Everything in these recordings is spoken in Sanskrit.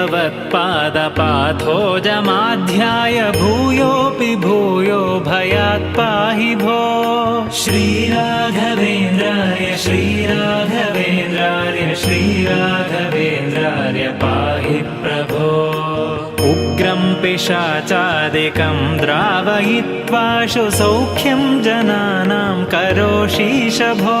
भवत्पादपाथोजमाध्याय भूयोऽपि भूयो भयात् पाहि भो। श्रीराघवेन्द्राय श्रीराघवेन्द्राय श्रीराघवेन्द्राय पाहि प्रभो। उग्रं पिशाचादिकं द्रावयित्वाशु सौख्यं जनानां करोषीश भो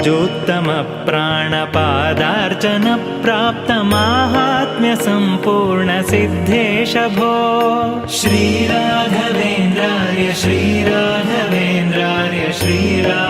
ऋजोत्तमप्राणपादार्चनप्राप्तमाहात्म्यसम्पूर्णसिद्धेश भो श्रीराघवेन्द्राय श्रीराघवेन्द्राय श्रीराघवेन्द्राय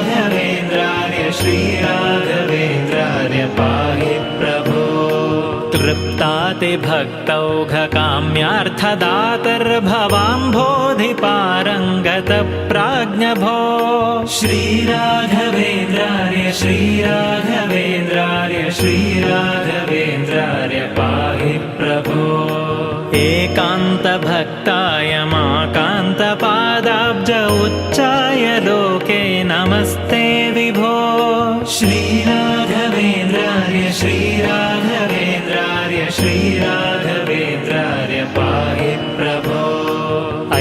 पाहि प्रभो। तृप्तातिभक्तौघकाम्यार्थदातर्भवाम्भोधिपारङ्गतप्राज्ञभो श्रीराघवेन्द्राय श्रीराघवेन्द्राय श्रीराघवेन्द्राय पाहि प्रभो। एकान्तभक्ताय माकान्तपादाब्ज उच्चाय लोके नमस्ते विभो। श्रीराघवेन्द्राय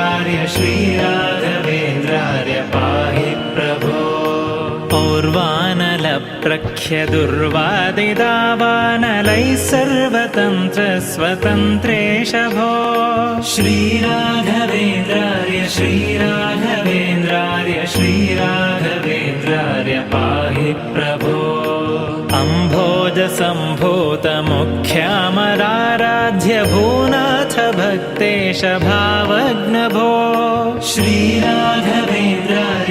श्रीराघवेन्द्राय श्रीराघवेन्द्राय पाहि प्रभो पौर्वानलप्रख्यदुर्वादिदावानलैः सर्वतन्त्रस्वतन्त्रेश भो श्रीराघवेन्द्राय श्रीराघवेन्द्राय श्रीराघवेन्द्राय पाहि प्रभो अम्भोजसम्भूतमुख्यामराराध्य भूनाथ भक्तेश भावग्नभो। श्रीराघवेन्द्राय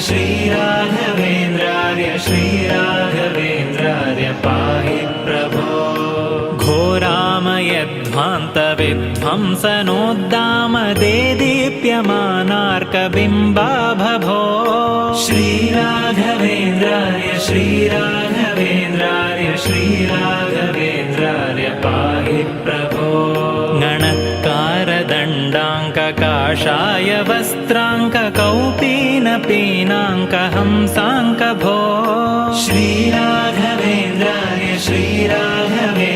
श्रीराघवेन्द्रार्य श्रीराघवेन्द्रार्य पाहि प्रभो। घोरामयध्वान्तविध्वंसनोद्दामदे श्रीराघवेन्द्रार्य श्रीराघवेन्द्रार्य श्रीराघवेन्द्रार्य पाहि प्रभो गणत्कारदण्डाङ्ककाषाय वस्त्राङ्ककौपीनपीनाङ्कहंसाङ्कभो श्रीराघवेन्द्रार्य श्रीराघवेन्द्रार्य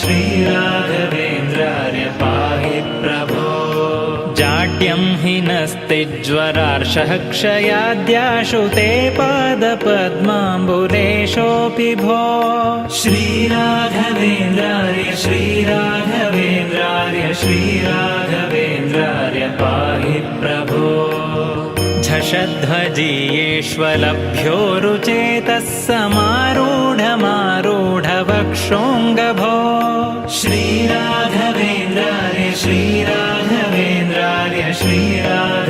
श्रीराघवेन्द्रार्य पाहि प्रभो। जाड्यं हि नस्तिज्वरार्षः क्षयाद्याशु ते पादपद्माम्बुलेशोऽपि भो। श्रीराघवेन्द्रार्य श्रीराघवेन्द्रार्य श्रीराघवेन्द्रार्य पाहि प्रभो रुचेतः समारूढमारूढवक्षोऽङ्गभो श्रीराघवेन्द्रार्य श्रीराघवेन्द्रार्य श्रीराघवेन्द्रार्य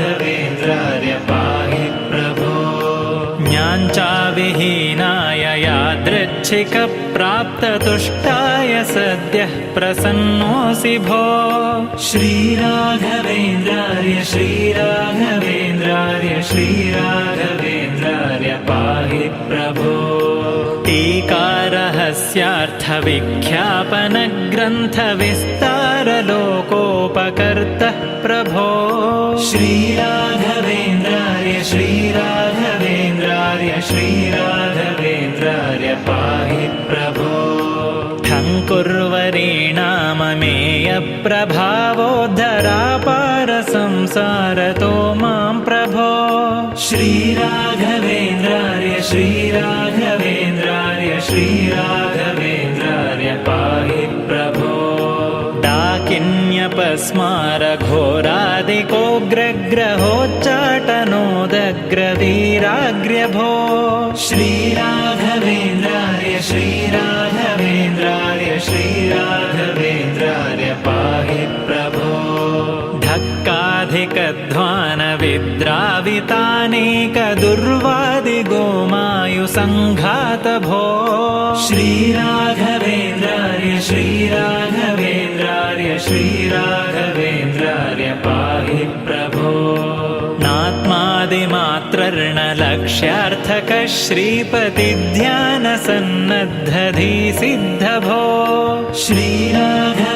यादृच्छिकप्राप्ततुष्टाय सद्यः प्रसन्नोऽसि भो। श्रीराघवेन्द्रार्य श्रीराघवेन्द्रार्य श्रीराघवेन्द्रार्य पाहि प्रभो टीकारहस्यार्थविख्यापनग्रन्थविस्तारलोकोपकर्तः प्रभो। श्रीराघवेन्द्रार्य श्रीराघवेन्द्रार्य श्रीराघवेन्द्रार्य पाहि प्रभो। ठङ्कुर्वरीणाममेयप्रभावोद्धरापारसंसारतो मां प्रभो। श्रीराघवेन्द्रार्य श्रीराघवेन्द्रार्य श्रीराघवेन्द्रार्य डाकिन्यपस्मारघोरादिकोग्रग्रहोच्चाटनोदग्रवीराग्र्यभो श्रीराघवेन्द्रार्य श्रीराघवेन्द्रार्य श्रीराघवेन्द्रार्य पाहि प्रभो। धक्काधिकध्वानविद्रावितानेकदुर्वादिगोमायुसङ्घातभो। श्रीराघवेन्द्रार्य श्रीराघवेन्द्रार्य श्रीराघवेन्द्रार्य पाहि प्रभो। नात्मादिमात्रर्णलक्ष्यार्थकः श्रीपतिध्यानसन्नद्धधीसिद्धभो श्रीराघवेन्द्रार्य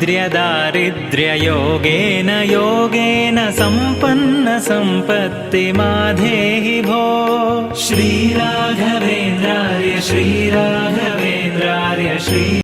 दारिद्र्यदारिद्र्ययोगेन योगेन सम्पन्नसम्पत्तिमाधेहि भो। श्रीराघवेन्द्रार्य श्रीराघवेन्द्रार्य श्री